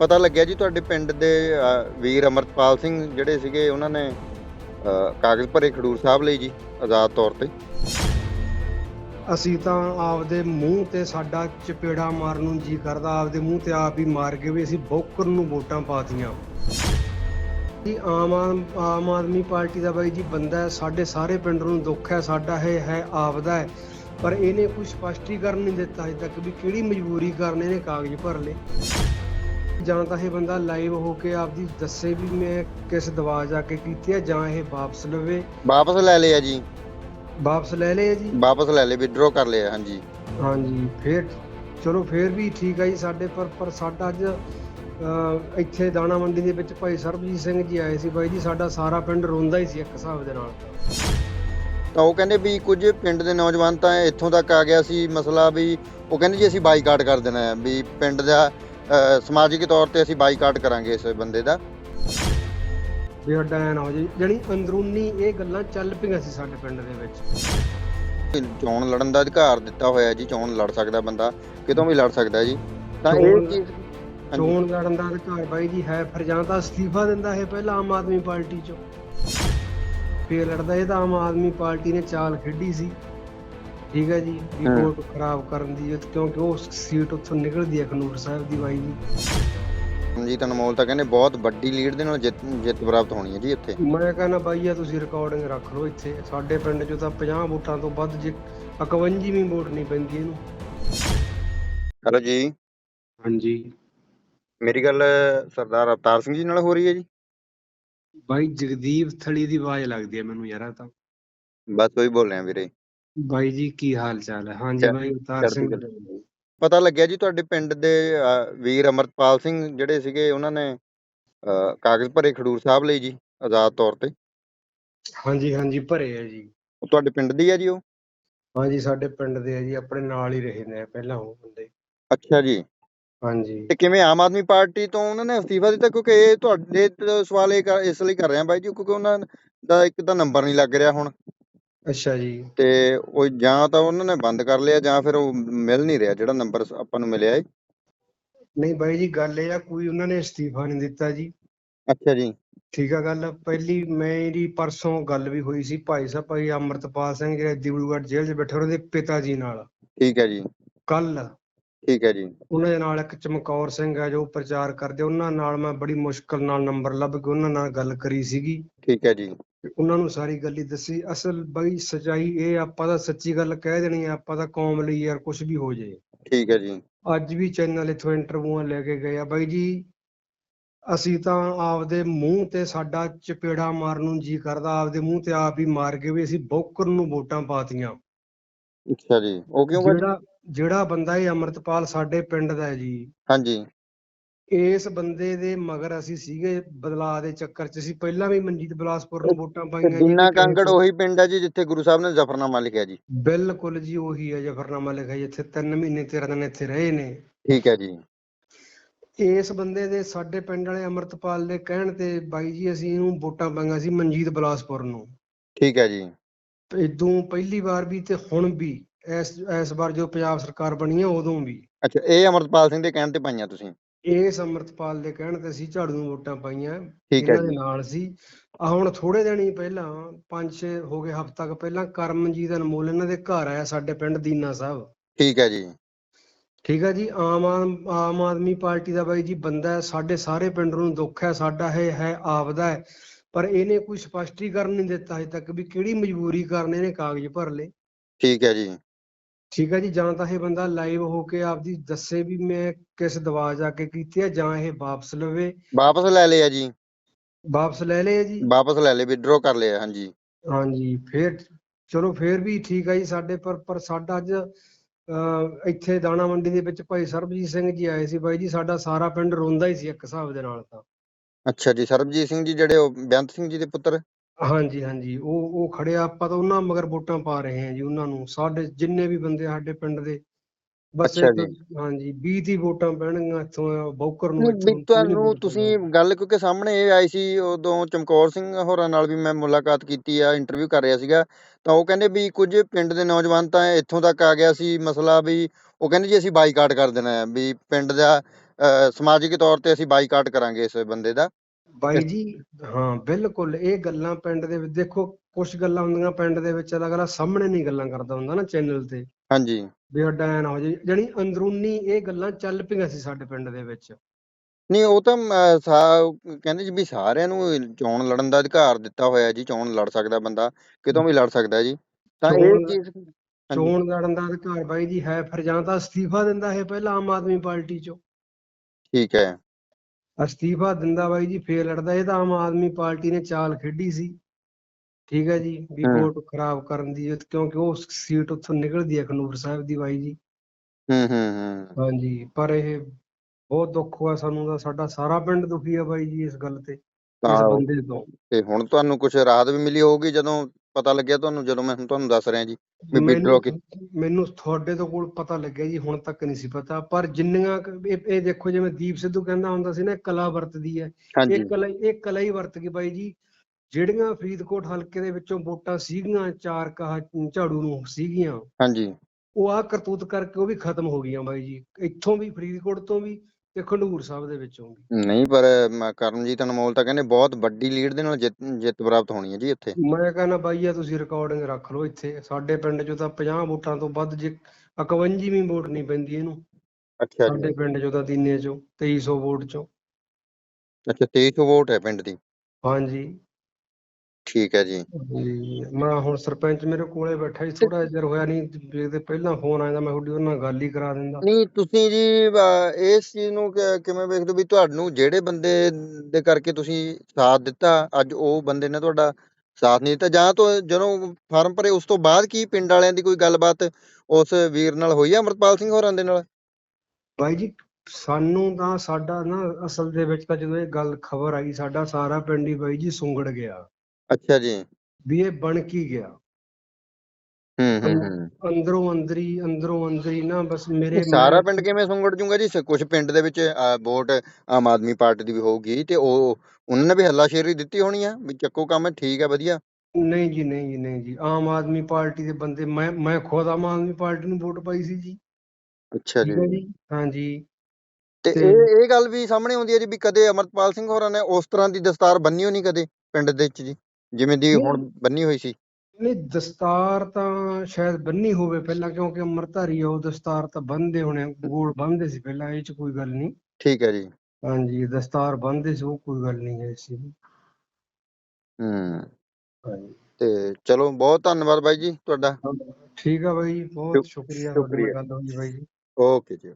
ਪਤਾ ਲੱਗਿਆ ਜੀ ਤੁਹਾਡੇ ਪਿੰਡ ਦੇ ਅ, ਵੀਰ ਅਮਰਪਾਲ ਸਿੰਘ ਜਿਹੜੇ ਸੀਗੇ ਉਹਨਾਂ ਨੇ ਅ, ਕਾਗਜ਼ ਭਰੇ ਖਡੂਰ ਸਾਹਿਬ ਲਈ ਜੀ ਆਜ਼ਾਦ ਤੌਰ ਤੇ। ਅਸੀਂ ਤਾਂ ਆਪਦੇ ਮੂੰਹ ਤੇ ਸਾਡਾ ਚਪੇੜਾ ਮਾਰਨ ਨੂੰ ਜੀ ਕਰਦਾ ਆਪਦੇ ਮੂੰਹ ਤੇ ਆਪ ਹੀ ਮਾਰ ਕੇ ਵੀ ਅਸੀਂ ਬੌਕਰ ਨੂੰ ਵੋਟਾਂ ਪਾਤੀਆਂ। ਜੀ ਆਮ ਆਦ- ਆਮ ਆਦਮੀ ਪਾਰਟੀ ਦਾ ਬਾਈ ਜੀ ਬੰਦਾ ਹੈ ਸਾਡੇ ਸਾਰੇ ਪਿੰਡ ਨੂੰ ਦੁੱਖ ਹੈ ਸਾਡਾ ਇਹ ਹੈ ਆਪਦਾ ਹੈ। ਪਰ ਇਹਨੇ ਕੋਈ ਸਪਸ਼ਟੀਕਰਨ ਨਹੀਂ ਦਿੱਤਾ ਅਜੇ ਤੱਕ ਵੀ ਕਿਹੜੀ ਮਜਬੂਰੀ ਕਾਰਨ ਇਹਨੇ ਕਾਗਜ਼ ਭਰ ਲਏ। ਜਾਂ ਤਾਂ ਇਹ ਬੰਦਾ ਲਾਈਵ ਹੋ ਕੇ ਆਪਦੀ ਦੱਸੇ ਵੀ ਮੈਂ ਕਿਸ ਦਵਾ ਜਾ ਕੇ ਕੀਤੀ ਹੈ ਜਾਂ ਇਹ ਵਾਪਸ ਲਵੇ। ਵਾਪਸ ਲੈ ਲਿਆ ਜੀ। ਵਾਪਸ ਲੈ ਲਏ ਜੀ? ਵਾਪਸ ਲੈ ਲਏ ਵਿਡਰੋ ਕਰ ਲਿਆ ਹਾਂਜੀ। ਹਾਂਜੀ ਫੇਰ ਚਲੋ ਫੇਰ ਵੀ ਠੀਕ ਹੈ ਜੀ ਸਾਡੇ ਪਰ ਪਰ ਸਾਡਾ ਅੱਜ ਅਹ, ਇੱਥੇ ਦਾਣਾ ਮੰਡੀ ਦੇ ਵਿੱਚ ਭਾਈ ਸਰਬਜੀਤ ਸਿੰਘ ਜੀ ਆਏ ਸੀ ਬਾਈ ਜੀ ਸਾਡਾ ਸਾਰਾ ਪਿੰਡ ਰੋਂਦਾ ਹੀ ਸੀ ਇੱਕ ਹਿਸਾਬ ਦੇ ਨਾਲ। ਤਾਂ ਉਹ ਕਹਿੰਦੇ ਵੀ ਕੁਝ ਪਿੰਡ ਦੇ ਨੌਜਵਾਨ ਤਾਂ ਇੱਥੋਂ ਤੱਕ ਆ ਗਿਆ ਸੀ ਮਸਲਾ ਵੀ ਉਹ ਕਹਿੰਦੇ ਜੀ ਅਸੀਂ ਬਾਈਕਾਟ ਕਰ ਦੇਣਾ ਹੈ ਵੀ ਪਿੰਡ ਦਾ ਸਮਾਜਿਕ ਤੌਰ ਤੇ ਅਸੀਂ ਬਾਈਕਾਟ ਕਰਾਂਗੇ ਇਸ ਬੰਦੇ ਦਾ। ਵੀ ਸਾਡਾ ਐਂ ਨਾ ਹੋ ਜਾਣੀ ਅੰਦਰੂਨੀ ਇਹ ਗੱਲਾਂ ਚੱਲ ਪਈਆਂ ਸੀ ਸਾਡੇ ਪਿੰਡ ਦੇ ਵਿੱਚ। ਚੋਣ ਲੜਨ ਦਾ ਅਧਿਕਾਰ ਦਿੱਤਾ ਹੋਇਆ ਜੀ ਚੋਣ ਲੜ ਸਕਦਾ ਬੰਦਾ। ਕਿਤੋਂ ਵੀ ਲੜ ਸਕਦਾ ਜੀ। ਤਾਂ ਇਹ ਚੋਣ- ਚੀਜ਼ ਹਾਂਜੀ। ਚੋਣ ਲੜਨ ਦਾ ਅਧਿਕਾਰ ਬਾਈ ਜੀ ਹੈ ਫਿਰ ਜਾਂ ਤਾਂ ਅਸਤੀਫਾ ਦਿੰਦਾ ਇਹ ਪਹਿਲਾਂ ਆਮ ਆਦਮੀ ਪਾਰਟੀ ਚੋਂ। ਫੇਰ ਲੜਦਾ ਇਹ ਤਾਂ ਆਮ ਆਦਮੀ ਪਾਰਟੀ ਨੇ ਚਾਲ ਖੇਡੀ ਸੀ। ਠੀਕ ਹੈ ਜੀ। ਵੋਟ ਖਰਾਬ ਕਰਨ ਦੀ ਕਿਉਂਕਿ ਉਹ ਸੀਟ ਉੱਥੋਂ ਨਿਕਲਦੀ ਹੈ ਖਨੂਰ ਸਾਹਿਬ ਦੀ ਬਾਈ ਜੀ। ਰਣਜੀਤ ਅਨਮੋਲ ਤਾਂ ਕਹਿੰਦੇ ਬਹੁਤ ਵੱਡੀ ਲੀਡ ਦੇ ਨਾਲ ਜਿੱਤ ਜਿੱਤ ਪ੍ਰਾਪਤ ਹੋਣੀ ਹੈ ਜੀ ਇੱਥੇ। ਮੈਂ ਕਹਿੰਦਾ ਬਾਈ ਆ ਤੁਸੀਂ ਰਿਕਾਰਡਿੰਗ ਰੱਖ ਲਓ ਇੱਥੇ। ਸਾਡੇ ਪਿੰਡ 'ਚੋਂ ਤਾਂ 50 ਵੋਟਾਂ ਤੋਂ ਵੱਧ ਜੇ 51ਵੀਂ ਵੋਟ ਨਹੀਂ ਪੈਂਦੀ ਇਹਨੂੰ। ਹੈਲੋ ਜੀ। ਹਾਂਜੀ। ਮੇਰੀ ਗੱਲ ਸਰਦਾਰ ਅਵਤਾਰ ਸਿੰਘ ਜੀ ਨਾਲ ਹੋ ਰਹੀ ਹੈ ਜੀ? ਬਾਈ ਜਗਦੀਪ ਥਲੀ ਦੀ ਆਵਾਜ਼ ਲੱਗਦੀ ਹੈ ਮੈਨੂੰ ਯਾਰ ਤਾਂ। ਬਸ ਉਹੀ ਬੋਲ ਰਿਹਾ ਵੀਰੇ। ਬਾਈ ਜੀ ਕੀ ਹਾਲ ਚਾਲ ਹੈ? ਹਾਂਜੀ ਬਾਈ ਉਤਾਰ ਚੜ੍ਹਦੀ ਸਿੰਘ ਕਲਾ। ਪਤਾ ਲੱਗਿਆ ਜੀ ਤੁਹਾਡੇ ਪਿੰਡ ਦੇ ਅ, ਵੀਰ ਅਮਰਪਾਲ ਸਿੰਘ ਜਿਹੜੇ ਸੀਗੇ ਉਹਨਾਂ ਨੇ ਕਾਗਜ਼ ਭਰੇ ਖਡੂਰ ਸਾਹਿਬ ਲਈ ਜੀ ਆਜ਼ਾਦ ਤੌਰ ਤੇ। ਹਾਂਜੀ ਹਾਂਜੀ ਭਰੇ ਆ ਜੀ। ਉਹ ਤੁਹਾਡੇ ਪਿੰਡ ਦੀ ਹੈ ਜੀ ਉਹ? ਹਾਂਜੀ ਸਾਡੇ ਪਿੰਡ ਦੇ ਆ ਜੀ ਆਪਣੇ ਨਾਲ ਹੀ ਰਹੇ ਨੇ ਪਹਿਲਾਂ ਉਹ ਬੰਦੇ। ਅੱਛਾ ਜੀ। ਹਾਂਜੀ। ਤੇ ਕਿਵੇਂ ਆਮ ਆਦਮੀ ਪਾਰਟੀ ਤੋਂ ਉਹਨਾਂ ਨੇ ਅਸਤੀਫਾ ਦਿੱਤਾ? ਕਿਉਂਕਿ ਇਹ ਤੁਹਾਡੇ ਤੋਂ ਸਵਾਲ ਇਹ ਕਰ- ਇਸ ਲਈ ਕਰ ਰਿਹਾ ਬਾਈ ਜੀ ਕਿਉਂਕਿ ਉਹਨਾਂ ਦਾ ਇੱਕ ਤਾਂ ਨੰਬਰ ਨਹੀਂ ਲੱਗ ਰਿਹਾ ਹੁਣ। ਅੱਛਾ ਜੀ। ਤੇ ਉਹ ਜਾਂ ਤਾਂ ਉਹਨਾਂ ਨੇ ਬੰਦ ਕਰ ਲਿਆ ਜਾਂ ਫਿਰ ਉਹ ਮਿਲ ਨਹੀਂ ਰਿਹਾ ਜਿਹੜਾ ਨੰਬਰ ਆਪਾਂ ਨੂੰ ਮਿਲਿਆ ਏ। ਨਹੀਂ ਬਾਈ ਜੀ ਗੱਲ ਇਹ ਆ ਕੋਈ ਉਹਨਾਂ ਨੇ ਅਸਤੀਫਾ ਨਹੀਂ ਦਿੱਤਾ ਜੀ। ਅੱਛਾ ਜੀ। ਠੀਕ ਆ ਗੱਲ ਪਹਿਲੀ ਮੇਰੀ ਪਰਸੋਂ ਗੱਲ ਵੀ ਹੋਈ ਸੀ ਭਾਈ ਸਾਹਿਬ ਭਾਈ ਅਮਰਤਪਾਲ ਸਿੰਘ ਜਿਹੜੇ ਦਿਬੜੂਗੜ੍ਹ ਜੇਲ੍ਹ 'ਚ ਬੈਠੇ ਉਹਨਾਂ ਦੇ ਪਿਤਾ ਜੀ ਨਾਲ। ਠੀਕ ਹੈ ਜੀ। ਕੱਲ ਠੀਕ ਹੈ ਜੀ। ਉਹਨਾਂ ਦੇ ਨਾਲ ਇੱਕ ਚਮਕੌਰ ਸਿੰਘ ਹੈ ਜੋ ਪ੍ਰਚਾਰ ਕਰਦੇ ਉਹਨਾਂ ਨਾਲ ਮੈਂ ਬੜੀ ਮੁਸ਼ਕਲ ਨਾਲ ਨੰਬਰ ਲੱਭ ਕੇ ਉਹਨਾਂ ਨਾਲ ਗੱਲ ਕਰੀ ਸੀਗੀ। ਠੀਕ ਹੈ ਜੀ। ਉਹਨਾਂ ਨੂੰ ਸਾਰੀ ਗੱਲ ਹੀ ਦੱਸੀ। ਅਸਲ ਬਈ ਸਚਾਈ ਇਹ ਆਪਾਂ ਤਾਂ ਸੱਚੀ ਗੱਲ ਕਹਿ ਦੇਣੀ ਆ ਆਪਾਂ ਤਾਂ ਕੌਮ ਲਈ ਯਾਰ ਕੁਝ ਵੀ ਹੋ ਜੇ ਠੀਕ ਹੈ ਜੀ। ਅੱਜ ਵੀ ਚੈਨਲ ਇਥੋਂ ਇੰਟਰਵਿਊਆਂ ਲੈ ਕੇ ਗਏ ਆ। ਬਾਈ ਜੀ ਅਸੀਂ ਤਾਂ ਆਪਦੇ ਮੂੰਹ ਤੇ ਸਾਡਾ ਚਪੇੜਾ ਮਾਰਨ ਨੂੰ ਜੀ ਕਰਦਾ ਆਪਦੇ ਮੂੰਹ ਤੇ ਆਪ ਹੀ ਮਾਰ ਕੇ ਵੀ ਅਸੀਂ ਬੌਕਰ ਨੂੰ ਵੋਟਾਂ ਪਾਤੀਆਂ। ਅੱਛਾ ਜੀ। ਉਹ ਕਿਉਂ? ਜਿਹੜਾ ਜਿਹੜਾ ਬੰਦਾ ਇਹ ਅਮਰਤਪਾਲ ਸਾਡੇ ਪਿੰਡ ਦਾ ਹੈ ਜੀ ਹਾਂਜੀ। ਇਸ ਬੰਦੇ ਦੇ ਮਗਰ ਅਸੀਂ ਸੀਗੇ ਬਦਲਾਅ ਦੇ ਚੱਕਰ 'ਚ। ਅਸੀਂ ਪਹਿਲਾਂ ਵੀ ਮਨਜੀਤ ਬਲਾਸਪੁਰ ਨੂੰ ਵੋਟਾਂ ਪਾਈਆਂ ਜੀ ਕਿਸੇ ਕਾਂਗੜ ਉਹੀ ਪਿੰਡ ਹੈ ਜੀ ਜਿੱਥੇ ਗੁਰੂ ਸਾਹਿਬ ਨੇ ਜ਼ਫਰਨਾਮਾ ਲਿਖਿਆ ਜੀ। ਬਿਲਕੁਲ ਜੀ ਉਹੀ ਹੈ ਜਫਰਨਾਮਾ ਲਿਖਿਆ ਜੀ ਇੱਥੇ 3 ਮਹੀਨੇ 13 ਦਿਨ ਇੱਥੇ ਰਹੇ ਨੇ। ਠੀਕ ਹੈ ਜੀ। ਇਸ ਬੰਦੇ ਦੇ ਸਾਡੇ ਪਿੰਡ ਵਾਲੇ ਅਮਰਤਪਾਲ ਦੇ ਕਹਿਣ ਤੇ ਬਾਈ ਜੀ ਅਸੀਂ ਇਹਨੂੰ ਵੋਟਾਂ ਪਾਈਆਂ ਸੀ ਮਨਜੀਤ ਬਲਾਸਪੁਰ ਨੂੰ। ਠੀਕ ਹੈ ਜੀ। ਇਦੋਂ ਪਹਿਲੀ ਵਾਰ ਵੀ ਤੇ ਹੁਣ ਵੀ ਇਸ ਇਸ ਵਾਰ ਜੋ ਪੰਜਾਬ ਸਰਕਾਰ ਬਣੀ ਹੈ ਉਦੋਂ ਵੀ। ਅੱਛਾ ਇਹ ਅਮਰਪਾਲ ਸਿੰਘ ਦੇ ਕਹਿਣ ਤੇ ਪਾਈਆਂ ਤੁਸੀਂ? ਇਸ ਅਮਰਤਪਾਲ ਦੇ ਕਹਿਣ ਤੇ ਅਸੀਂ ਝਾੜੂ ਨੂੰ ਵੋਟਾਂ ਪਾਈਆਂ ਠੀਕ ਹੈ ਇਹਨਾਂ ਦੇ ਜੀ। ਨਾਲ ਸੀ। ਆ ਹੁਣ ਥੋੜੇ ਦਿਨ ਹੀ ਪਹਿਲਾਂ ਪੰਜ ਛੇ ਹੋ ਗਏ ਹਫ਼ਤਾ ਕੁ ਪਹਿਲਾਂ ਕਰਮਜੀਤ ਅਨਮੋਲ ਇਹਨਾਂ ਦੇ ਘਰ ਆਇਆ ਸਾਡੇ ਪਿੰਡ ਦੀਨਾ ਸਾਹਿਬ। ਠੀਕ ਹੈ ਜੀ। ਠੀਕ ਹੈ ਜੀ ਆਮ ਆਮ ਆਦਮੀ ਪਾਰਟੀ ਦਾ ਬਾਈ ਜੀ ਬੰਦਾ ਹੈ ਸਾਡੇ ਸਾਰੇ ਪਿੰਡ ਨੂੰ ਦੁੱਖ ਹੈ ਸਾਡਾ ਇਹ ਹੈ ਆਪਦਾ ਹੈ। ਪਰ ਇਹਨੇ ਕੋਈ ਸਪਸ਼ਟੀਕਰਨ ਨਹੀਂ ਦਿੱਤਾ ਅਜੇ ਤੱਕ ਵੀ ਕਿਹੜੀ ਮਜਬੂਰੀ ਕਾਰਨ ਇਹਨੇ ਕਾਗਜ਼ ਭਰ ਲਏ। ਠੀਕ ਹੈ ਜੀ। ਠੀਕ ਹੈ ਜੀ ਜਾਂ ਤਾਂ ਇਹ ਬੰਦਾ ਲਾਈਵ ਹੋ ਕੇ ਆਪਦੀ ਦੱਸੇ ਵੀ ਮੈਂ ਕਿਸ ਦਵਾ ਜਾ ਕੇ ਕੀਤੀ ਹੈ ਜਾਂ ਇਹ ਵਾਪਸ ਲਵੇ। ਵਾਪਸ ਲੈ ਲਿਆ ਜੀ। ਵਾਪਸ ਲੈ ਲਏ ਜੀ? ਵਾਪਸ ਲੈ ਲਏ ਵਿਡਰੋ ਕਰ ਲਿਆ ਹਾਂਜੀ। ਹਾਂਜੀ ਫੇਰ ਚਲੋ ਫੇਰ ਵੀ ਠੀਕ ਹੈ ਜੀ ਸਾਡੇ ਪਰ ਪਰ ਸਾਡਾ ਅੱਜ ਅਹ, ਇੱਥੇ ਦਾਣਾ ਮੰਡੀ ਦੇ ਵਿੱਚ ਭਾਈ ਸਰਬਜੀਤ ਸਿੰਘ ਜੀ ਆਏ ਸੀ ਬਾਈ ਜੀ ਸਾਡਾ ਸਾਰਾ ਪਿੰਡ ਰੋਂਦਾ ਹੀ ਸੀ ਇੱਕ ਹਿਸਾਬ ਦੇ ਨਾਲ ਤਾਂ। ਅੱਛਾ ਜੀ ਸਰਬਜੀਤ ਸਿੰਘ ਜੀ ਜਿਹੜੇ ਉਹ ਬੇਅੰਤ ਸਿੰਘ ਜੀ ਦੇ ਪੁੱਤਰ? ਹਾਂਜੀ ਹਾਂਜੀ। ਉਹ ਉਹ ਖੜਿਆ ਆਪਾਂ ਤਾਂ ਉਹਨਾਂ ਮਗਰ ਵੋਟਾਂ ਪਾ ਰਹੇ ਹਾਂ ਜੀ ਉਹਨਾਂ ਨੂੰ। ਸਾਡੇ ਜਿੰਨੇ ਵੀ ਬੰਦੇ ਸਾਡੇ ਪਿੰਡ ਦੇ ਬਸ ਅੱਛਾ ਇੱਕ ਹਾਂਜੀ 20 ਦੀ ਵੋਟਾਂ ਪੈਣਗੀਆਂ ਇੱਥੋਂ ਬੌਕਰ ਨੂੰ ਵੀ ਇੱਥੋਂ ਤੁਹਾਨੂੰ ਵੋਟਾਂ ਤੁਸੀਂ ਗੱਲ ਕਿਉਂਕਿ ਸਾਹਮਣੇ ਇਹ ਆਈ ਸੀ ਉਦੋਂ ਚਮਕੌਰ ਸਿੰਘ ਹੋਰਾਂ ਨਾਲ ਵੀ ਮੈਂ ਮੁਲਾਕਾਤ ਕੀਤੀ ਆ ਇੰਟਰਵਿਊ ਕਰ ਰਿਹਾ ਸੀਗਾ। ਤਾਂ ਉਹ ਕਹਿੰਦੇ ਵੀ ਕੁਝ ਪਿੰਡ ਦੇ ਨੌਜਵਾਨ ਤਾਂ ਇੱਥੋਂ ਤੱਕ ਆ ਗਿਆ ਸੀ ਮਸਲਾ ਵੀ ਉਹ ਕਹਿੰਦੇ ਜੀ ਅਸੀਂ ਬਾਈਕਾਟ ਕਰ ਦੇਣਾ ਹੈ ਵੀ ਪਿੰਡ ਦਾ ਅਹ, ਸਮਾਜਿਕ ਤੌਰ ਤੇ ਅਸੀਂ ਬਾਈਕਾਟ ਕਰਾਂਗੇ ਇਸ ਬੰਦੇ ਦਾ। ਬਾਈ ਜੀ ਹਾਂ ਬਿਲਕੁਲ ਇਹ ਗੱਲਾਂ ਪਿੰਡ ਦੇ ਵਿੱਚ ਦੇਖੋ ਕੁਝ ਗੱਲਾਂ ਹੁੰਦੀਆਂ ਪਿੰਡ ਦੇ ਵਿੱਚ ਅਗਲਾ ਸਾਹਮਣੇ ਨਹੀਂ ਗੱਲਾਂ ਕਰਦਾ ਹੁੰਦਾ ਨਾ ਚੈਨਲ ਤੇ। ਹਾਂਜੀ। ਵੀ ਸਾਡਾ ਐ ਨਾ ਹੋ ਜੇ ਜਾਣੀ ਅੰਦਰੂਨੀ ਇਹ ਗੱਲਾਂ ਚੱਲ ਪਈਆਂ ਸੀ ਸਾਡੇ ਪਿੰਡ ਦੇ ਵਿੱਚ। ਨਹੀਂ ਉਹ ਤਾਂ ਅਹ, ਸਾ- ਕਹਿੰਦੇ ਜੀ ਵੀ ਸਾਰਿਆਂ ਨੂੰ ਚੋਣ ਲੜਨ ਦਾ ਅਧਿਕਾਰ ਦਿੱਤਾ ਹੋਇਆ ਜੀ ਚੋਣ ਲੜ ਸਕਦਾ ਬੰਦਾ ਕਿਤੋਂ ਵੀ ਲੜ ਸਕਦਾ ਜੀ। ਤਾਂ ਇਹ ਚੋਣ- ਚੀਜ਼ ਹਾਂਜੀ, ਚੋਣ ਲੜਨ ਦਾ ਅਧਿਕਾਰ ਬਾਈ ਜੀ ਹੈ ਫਿਰ ਜਾਂ ਤਾਂ ਅਸਤੀਫਾ ਦਿੰਦਾ ਇਹ ਪਹਿਲਾਂ ਆਮ ਆਦਮੀ ਪਾਰਟੀ ਚੋਂ। ਠੀਕ ਹੈ। ਅਸਤੀਫਾ ਦਿੰਦਾ ਬਾਈ ਜੀ ਫੇਰ ਲੜਦਾ। ਇਹ ਤਾਂ ਆਮ ਆਦਮੀ ਪਾਰਟੀ ਨੇ ਚਾਲ ਖੇਡੀ ਸੀ। ਠੀਕ ਹੈ ਜੀ ਵੀ। ਵੋਟ ਖਰਾਬ ਕਰਨ ਦੀ ਕਿਉਂਕਿ ਉਹ ਸੀਟ ਉੱਥੋਂ ਨਿਕਲਦੀ ਹੈ ਖਨੂਰ ਸਾਹਿਬ ਦੀ ਬਾਈ ਜੀ। ਹੂੰ ਹੂੰ ਹੂੰ। ਹਾਂਜੀ ਪਰ ਇਹ ਬਹੁਤ ਦੁੱਖ ਹੋਇਆ ਸਾਨੂੰ ਤਾਂ। ਸਾਡਾ ਸਾਰਾ ਪਿੰਡ ਦੁਖੀ ਆ ਬਾਈ ਜੀ ਇਸ ਗੱਲ ਤੇ ਇਸ ਬੰਦੇ ਤੋਂ। ਤੇ ਹੁਣ ਤੁਹਾਨੂੰ ਕੁਝ ਰਾਹਤ ਵੀ ਮਿਲੀ ਹੋਊਗੀ ਜਦੋਂ ਪਤਾ ਲੱਗਿਆ ਤੁਹਾਨੂੰ ਜਦੋਂ ਮੈਂ ਹੁਣ ਤੁਹਾਨੂੰ ਦੱਸ ਰਿਹਾ ਜੀ ਵੀ withdraw ਕੀ ਮੈਨੂੰ ਤੁਹਾਡੇ ਤੋਂ ਕੋਲ ਪਤਾ ਲੱਗਿਆ ਜੀ ਹੁਣ ਤੱਕ ਨਹੀਂ ਸੀ ਪਤਾ। ਪਰ ਜਿੰਨੀਆਂ ਕੁ- ਇਹ ਇਹ ਦੇਖੋ ਜਿਵੇਂ ਦੀਪ ਸਿੱਧੂ ਕਹਿੰਦਾ ਹੁੰਦਾ ਸੀ ਨਾ ਕਲਾ ਵਰਤਦੀ ਹੈ। ਹਾਂਜੀ। ਇਹ ਕਲਾ ਇਹ ਕਲਾ ਹੀ ਵਰਤ ਗਈ ਬਾਈ ਜੀ। ਜਿਹੜੀਆਂ ਫਰੀਦਕੋਟ ਹਲਕੇ ਦੇ ਵਿੱਚੋਂ ਵੋਟਾਂ ਸੀਗੀਆਂ ਚਾਰ ਕਹਾ ਝਾੜੂ ਨੂੰ ਸੀਗੀਆਂ ਹਾਂਜੀ। ਉਹ ਆ ਕਰਤੂਤ ਕਰਕੇ ਉਹ ਵੀ ਖਤਮ ਹੋ ਗਈਆਂ ਬਾਈ ਜੀ। ਇੱਥੋਂ ਵੀ ਫਰੀਦਕੋਟ ਤੋਂ ਵੀ ਤੇ ਖੰਡੂਰ ਸਾਹਿਬ ਦੇ ਵਿੱਚੋਂ ਵੀ ਨਹੀਂ ਪਰ ਮ- ਕਰਮਜੀਤ ਅਨਮੋਲ ਤਾਂ ਕਹਿੰਦੇ ਬਹੁਤ ਵੱਡੀ ਲੀਡ ਦੇ ਨਾਲ ਜਿੱਤ ਜਿੱਤ ਪ੍ਰਾਪਤ ਹੋਣੀ ਹੈ ਜੀ ਇੱਥੇ ਮੈਂ ਕਹਿੰਦਾ ਬਾਈ ਆ ਤੁਸੀਂ ਰਿਕਾਰਡਿੰਗ ਰੱਖ ਲਓ ਇੱਥੇ। ਸਾਡੇ ਪਿੰਡ 'ਚੋਂ ਤਾਂ 50 ਵੋਟਾਂ ਤੋਂ ਵੱਧ ਜੇ 51ਵੀਂ ਵੋਟ ਨਹੀਂ ਪੈਂਦੀ ਇਹਨੂੰ। ਅੱਛਾ ਸਾਡੇ ਪਿੰਡ 'ਚੋਂ ਤਾਂ ਦੀਨੇ 'ਚੋਂ 2300 ਵੋਟ 'ਚੋਂ। ਅੱਛਾ 2300 ਵੋਟ ਹੈ ਪਿੰਡ ਦੀ। ਹਾਂਜੀ। ਠੀਕ ਹੈ ਜੀ। ਜੀ ਮੈਂ ਹੁਣ ਸਰਪੰਚ ਮੇਰੇ ਕੋਲੇ ਬੈਠਾ ਸੀ ਥੋੜਾ ਜਿਹਾ ਚਿਰ ਹੋਇਆ ਨਹੀਂ ਤੇ ਪਹਿਲਾਂ ਫੋਨ ਆਇਆ ਮੈਂ ਤੁਹਾਡੀ ਉਹਨਾਂ ਨਾਲ ਗੱਲ ਹੀ ਕਰਾ ਦਿੰਦਾ। ਨਹੀਂ ਤੁਸੀਂ ਜੀ ਅਹ, ਇਸ ਚੀਜ਼ ਨੂੰ ਕਿ- ਕਿਵੇਂ ਵੇਖਦੇ ਹੋ ਵੀ ਤੁਹਾਨੂੰ ਜਿਹੜੇ ਬੰਦੇ ਦੇ ਕਰਕੇ ਤੁਸੀਂ ਸਾਥ ਦਿੱਤਾ ਅੱਜ ਉਹ ਬੰਦੇ ਨੇ ਤੁਹਾਡਾ ਸਾਥ ਨਹੀਂ ਦਿੱਤਾ? ਜਾਂ ਤੋਂ ਜਦੋਂ ਫਾਰਮ ਭਰੇ ਉਸ ਤੋਂ ਬਾਅਦ ਕੀ ਪਿੰਡ ਵਾਲਿਆਂ ਦੀ ਕੋਈ ਗੱਲਬਾਤ ਉਸ ਵੀਰ ਨਾਲ ਹੋਈ ਹੈ ਅਮਰਪਾਲ ਸਿੰਘ ਹੋਰਾਂ ਦੇ ਨਾਲ? ਬਾਈ ਜੀ ਸਾਨੂੰ ਤਾਂ ਸਾਡਾ ਨਾ ਅਸਲ ਦੇ ਵਿੱਚ ਤਾਂ ਜਦੋਂ ਇਹ ਗੱਲ ਖਬਰ ਆਈ ਸਾਡਾ ਸਾਰਾ ਪਿੰਡ ਹੀ ਬਾਈ ਜੀ ਸੁੰਗੜ ਗਿਆ। ਅੱਛਾ ਜੀ। ਵੀ ਇਹ ਬਣ ਕੀ ਗਿਆ। ਹੂੰ ਹੂੰ ਹੂੰ। ਅੰਦਰੋਂ ਅੰਦਰੀ ਅੰਦਰੋਂ ਅੰਦਰੀ ਨਾ ਬਸ ਮੇਰੇ ਸਾਰਾ ਪਿੰਡ ਕਿਵੇਂ ਸੁੰਗੜ ਜੂਗਾ ਜੀ? ਕੁਝ ਪਿੰਡ ਦੇ ਵਿੱਚ ਅਹ, ਵੋਟ ਆਮ ਆਦਮੀ ਪਾਰਟੀ ਦੀ ਵੀ ਹੋਊਗੀ ਤੇ ਉਹ ਉਹਨਾਂ ਨੇ ਵੀ ਹੱਲਾਸ਼ੇਰੀ ਦਿੱਤੀ ਹੋਣੀ ਆ ਵੀ ਚੱਕੋ ਕੰਮ ਠੀਕ ਹੈ ਵਧੀਆ। ਨਹੀਂ ਜੀ ਨਹੀਂ ਜੀ ਨਹੀਂ ਜੀ। ਆਮ ਆਦਮੀ ਪਾਰਟੀ ਦੇ ਬੰਦੇ ਮੈਂ ਮੈਂ ਖੁਦ ਆਮ ਆਦਮੀ ਪਾਰਟੀ ਨੂੰ ਵੋਟ ਪਾਈ ਸੀ ਜੀ। ਅੱਛਾ ਠੀਕ ਹੈ ਜੀ। ਹਾਂਜੀ ਤੇ ਤੇ- ਇਹ ਇਹ ਗੱਲ ਵੀ ਸਾਹਮਣੇ ਆਉਂਦੀ ਹੈ ਜੀ ਵੀ ਕਦੇ ਅਮਰਪਾਲ ਸਿੰਘ ਹੋਰਾਂ ਨੇ ਉਸ ਤਰ੍ਹਾਂ ਦੀ ਦਸਤਾਰ ਬੰਨੀ ਹੋਣੀ ਕਦੇ ਪਿੰਡ ਦੇ ਵਿੱਚ ਜੀ? ਜਿਵੇਂ ਦੀ ਹੁਣ ਬੰਨੀ ਹੋਈ ਸੀ। ਨਹੀਂ ਦਸਤਾਰ ਤਾਂ ਸ਼ਾਇਦ ਬੰਨੀ ਹੋਵੇ ਪਹਿਲਾਂ ਕਿਉਂਕਿ ਅੰਮ੍ਰਿਤਧਾਰੀ ਆ ਉਹ ਦਸਤਾਰ ਤਾਂ ਬੰਨਦੇ ਹੋਣੇ ਗੋਲ ਬੰਨਦੇ ਸੀ ਪਹਿਲਾਂ ਇਹ ਚ ਕੋਈ ਗੱਲ ਨਹੀਂ। ਠੀਕ ਹੈ ਜੀ। ਹਾਂਜੀ ਦਸਤਾਰ ਬੰਨਦੇ ਸੀ ਉਹ ਕੋਈ ਗੱਲ ਨਹੀਂ ਹੈ ਸੀ ਹੂੰ। ਹਾਂਜੀ। ਤੇ ਚਲੋ ਬਹੁਤ ਧੰਨਵਾਦ ਬਾਈ ਜੀ ਤੁਹਾਡਾ। ਠੀਕ ਆ ਬਾਈ ਬਹੁਤ ਸ਼ੁਕ- ਸ਼ੁਕਰੀਆ ਤੁਹਾਡੇ ਨਾਲ ਸ਼ੁਕਰੀਆ। ਗੱਲ ਹੋਈ ਬਾਈ ਜੀ। ਓਕੇ ਜੀ।